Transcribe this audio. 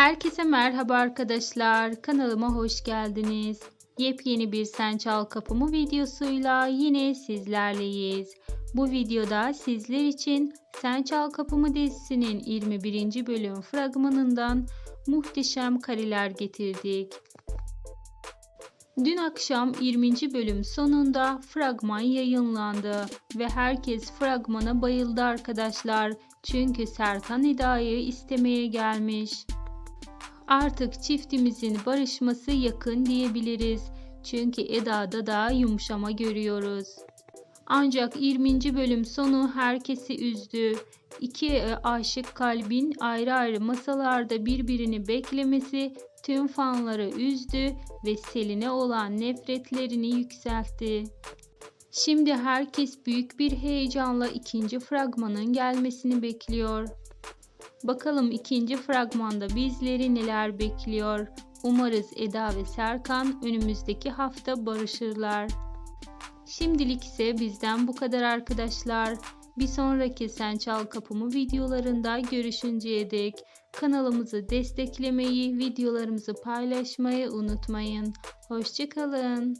Herkese merhaba arkadaşlar. Kanalıma hoş geldiniz. Yepyeni bir Sen Çal Kapımı videosuyla yine sizlerleyiz. Bu videoda sizler için Sen Çal Kapımı dizisinin 21. bölüm fragmanından muhteşem kareler getirdik. Dün akşam 20. bölüm sonunda fragman yayınlandı ve herkes fragmana bayıldı arkadaşlar. Çünkü Serkan Eda'yı istemeye gelmiş. Artık çiftimizin barışması yakın diyebiliriz. Çünkü Eda'da da yumuşama görüyoruz. Ancak 20. bölüm sonu herkesi üzdü. İki e, aşık kalbin ayrı ayrı masalarda birbirini beklemesi tüm fanları üzdü ve Selin'e olan nefretlerini yükseltti. Şimdi herkes büyük bir heyecanla ikinci fragmanın gelmesini bekliyor. Bakalım ikinci fragmanda bizleri neler bekliyor. Umarız Eda ve Serkan önümüzdeki hafta barışırlar. Şimdilik ise bizden bu kadar arkadaşlar. Bir sonraki Sen Çal Kapımı videolarında görüşünceye dek kanalımızı desteklemeyi, videolarımızı paylaşmayı unutmayın. Hoşçakalın.